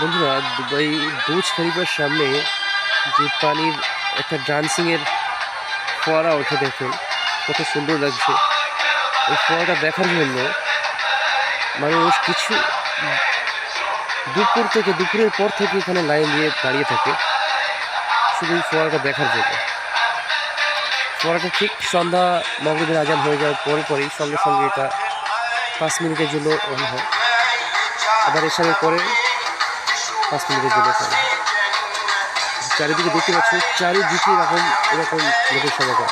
বন্ধুরা, দুবাই বুজ খলিফার সামনে যে পানির একটা ডান্সিংয়ের ফোয়ারা ওঠে দেখুন, কত সুন্দর লাগছে। এই ফোয়ারাটা দেখার জন্য মানুষ কিছু দুপুর থেকে, দুপুরের পর থেকে এখানে লাইন দিয়ে দাঁড়িয়ে থাকে, শুধু এই ফোয়ারাটা দেখার জন্য। ফোয়ারাটা ঠিক সন্ধ্যা মগরীবের আজান হয়ে যাওয়ার পরে পরেই সঙ্গে সঙ্গে এটা পাঁচ মিনিটের জন্য অন হয়। আবার এসারের পরে পাঁচ মিনিটের জন্য চলে চারিদিকে দেখতে পাচ্ছ চারিদিকে এরকম এরকম লোকের সমাগম।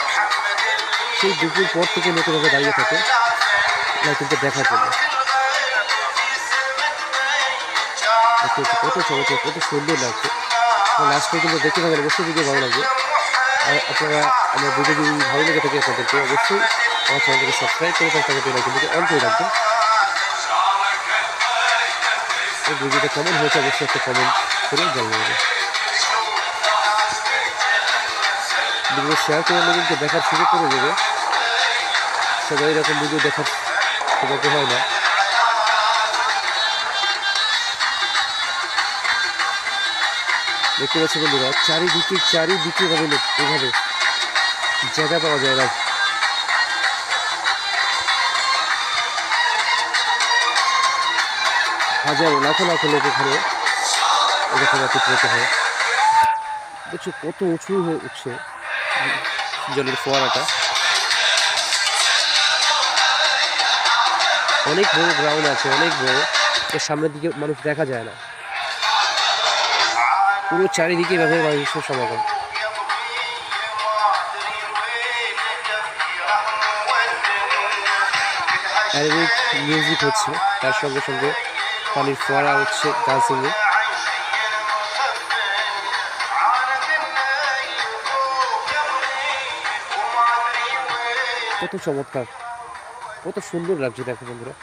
সেই দুপুর পর থেকে লোকেরা দাঁড়িয়ে থাকে লাইটিংটা দেখার জন্য। কত চমৎকার, কত সুন্দর লাগছে। লাস্ট পর্যন্ত দেখতে থাকেন অবশ্যই ভিডিও ভালো লাগবে। আর আপনারা আমার ভিডিও যদি ভালো লেগে থাকে আপনাদেরকে, অবশ্যই আমার চ্যানেলটাকে সাবস্ক্রাইব করে তার তাকে লাইকনটিকে অন করে রাখবেন। ভিডিওটা কেমন হয়েছে, অবশ্যই একটা কমেন্ট করে জানিয়ে ভিডিও শেয়ার করে লোককে দেখার সুযোগ করে দেবে। সবাই এরকম ভিডিও দেখার সৌভাগ্য হয় না। দেখতে পাচ্ছি বন্ধুরা, চারিদিকে চারিদিকে এভাবে এভাবে জায়গা পাওয়া যায় হাজার লাখো লাখো লোক এখানে একত্রিত হয় দেখছ কত উঁচু হয়ে উঠছে জলের ফোয়ারাটা। অনেক বড় গ্রাউন্ড আছে, অনেক বড়। এর সামনের দিকে মানুষ দেখা যায় না। পুরো চারিদিকে এভাবে মানুষের সমাগম। অ্যারাবিক মিউজিক হচ্ছে, তার সঙ্গে সঙ্গে পানির ফোয়ারা হচ্ছে ডান্সিংয়ে কত চমৎকার, কত সুন্দর লাগছে দেখো বন্ধুরা।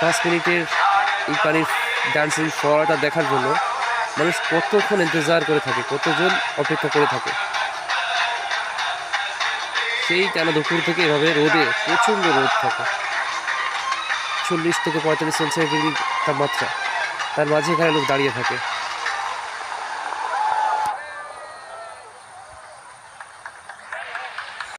পাঁচ মিনিটের এই পানির ডান্সিং ফোয়ারাটা দেখার জন্য মানুষ কতক্ষণ ইন্তজার করে থাকে, কতজন অপেক্ষা করে থাকে? সেই টানা দুপুর থেকে এভাবে রোদে প্রচণ্ড রোদ থাকে। চল্লিশ থেকে পঁয়তাল্লিশ সেলসিয়াস ডিগ্রি তাপমাত্রা। তার মাঝে এখানে লোক দাঁড়িয়ে থাকে।